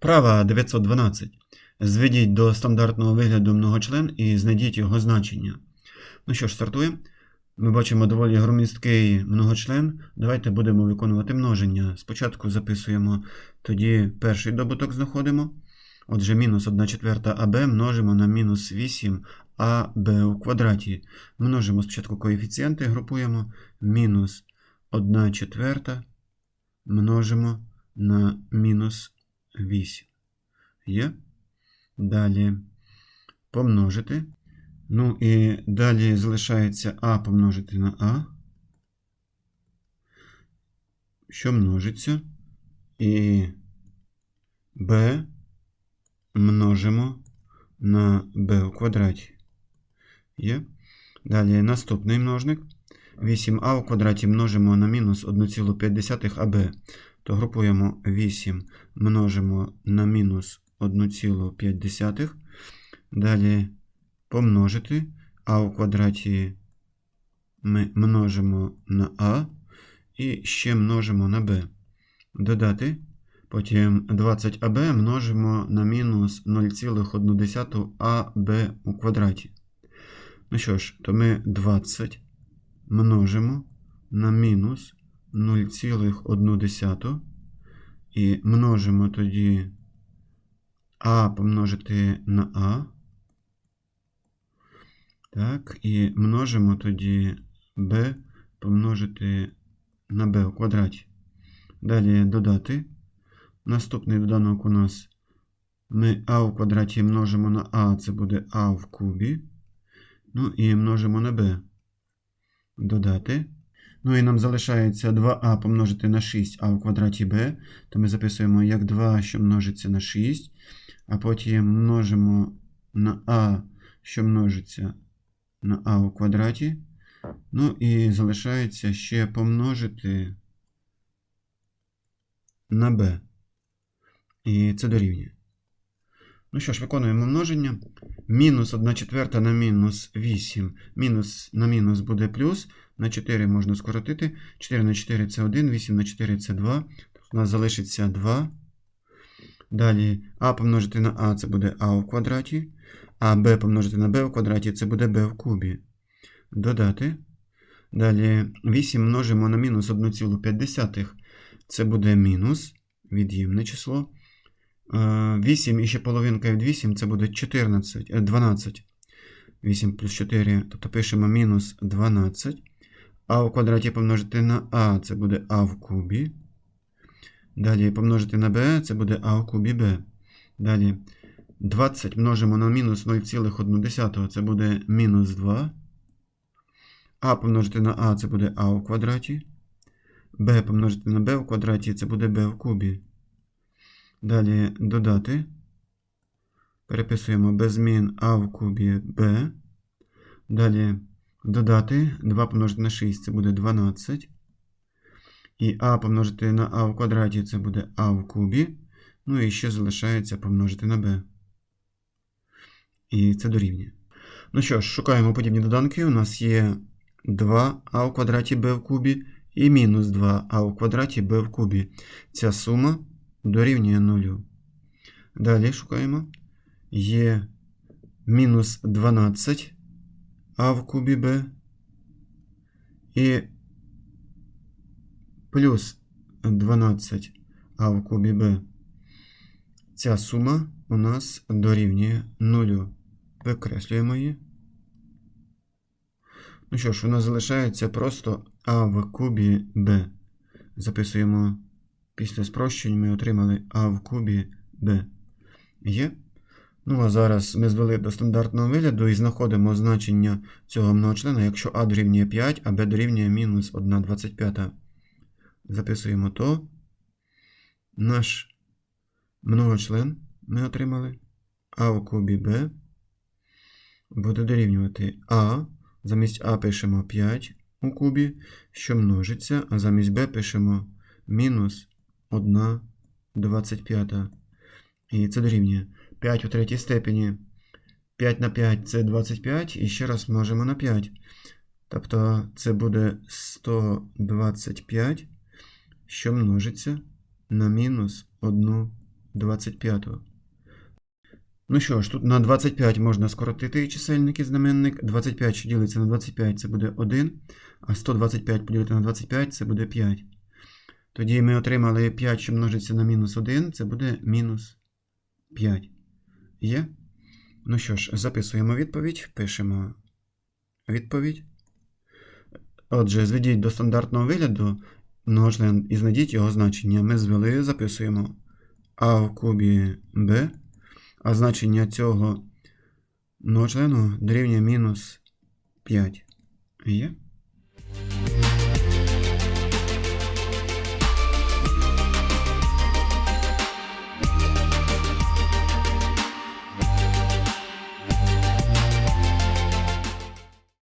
Вправа 912. Зведіть до стандартного вигляду многочлен і знайдіть його значення. Ну що ж, стартуємо. Ми бачимо доволі громісткий многочлен. Давайте будемо виконувати множення. Спочатку записуємо, тоді перший добуток знаходимо. Отже, мінус 1 четверта АБ множимо на мінус 8 АБ у квадраті. Множимо спочатку коефіцієнти, групуємо мінус 1 четверта множимо на мінус 8. Є. Далі помножити. Ну і далі залишається А помножити на А, що множиться. І Б множимо на b у квадраті. Є. Далі наступний множник. 8а у квадраті множимо на мінус 1,5 АБ. То групуємо 8 множимо на мінус 1,5. Далі помножити. А у квадраті ми множимо на А. І ще множимо на b. Додати. Потім 20аб множимо на мінус 0,1аб у квадраті. Ну що ж, то ми 20 множимо на мінус 0,1 і множимо тоді а помножити на а. Так, і множимо тоді b помножити на b у квадраті. Далі додати. Наступний доданок у нас ми а у квадраті множимо на а, це буде а в кубі. Ну і множимо на b. Додати. Ну і нам залишається 2а помножити на 6а у квадраті b. То ми записуємо як 2, що множиться на 6. А потім множимо на а, що множиться на а у квадраті. Ну і залишається ще помножити на b. І це дорівнює. Ну що ж, виконуємо множення. Мінус 1 четверта на мінус 8. Мінус на мінус буде плюс. На 4 можна скоротити. 4 на 4 це 1, 8 на 4 це 2. Тобто у нас залишиться 2. Далі а помножити на а це буде а у квадраті. А b помножити на b у квадраті це буде b в кубі. Додати. Далі 8 множимо на мінус 1,5. Це буде мінус. Від'ємне число. 8 і ще половинка від 8 це буде 14, 12. 8 плюс 4, тобто пишемо мінус 12. А у квадраті помножити на А, це буде А в кубі. Далі помножити на Б, це буде А в кубі Б. Далі 20 множимо на мінус 0,1, це буде мінус 2. А помножити на А, це буде А у квадраті. Б помножити на Б в квадраті, це буде Б в кубі. Далі додати. Переписуємо без змін а в кубі b. Далі додати 2 помножити на 6 це буде 12. І а помножити на а в квадраті це буде а в кубі. Ну і ще залишається помножити на b. І це дорівнює. Ну що ж, шукаємо подібні доданки. У нас є 2а у квадраті b в кубі і мінус 2а у квадраті b в кубі. Ця сума дорівнює 0. Далі шукаємо. Є мінус 12 а в кубі b і плюс 12 а в кубі b. Ця сума у нас дорівнює 0. Викреслюємо її. Ну що ж, у нас залишається просто а в кубі b. Записуємо. Після спрощень ми отримали а в кубі b. Є. Ну, а зараз ми звели до стандартного вигляду і знаходимо значення цього многочлена, якщо а дорівнює 5, а b дорівнює мінус 1,25. Записуємо то. Наш многочлен ми отримали а в кубі b буде дорівнювати а. Замість а пишемо 5 у кубі, що множиться, а замість b пишемо мінус 1 25. І це дорівнює 5 у третій степені. 5 на 5 це 25. І ще раз множимо на 5. Тобто це буде 125, що множиться на мінус 1 25. Ну що ж, тут на 25 можна скоротити чисельник і знаменник. 25, що ділиться на 25, це буде 1, а 125 поділити на 25, це буде 5. Тоді ми отримали 5, що множиться на мінус 1, це буде мінус 5. Є? Ну що ж, записуємо відповідь, пишемо відповідь. Отже, зведіть до стандартного вигляду множник і знайдіть його значення. Ми звели, записуємо а в кубі b, а значення цього множеного дорівнює мінус 5. Є?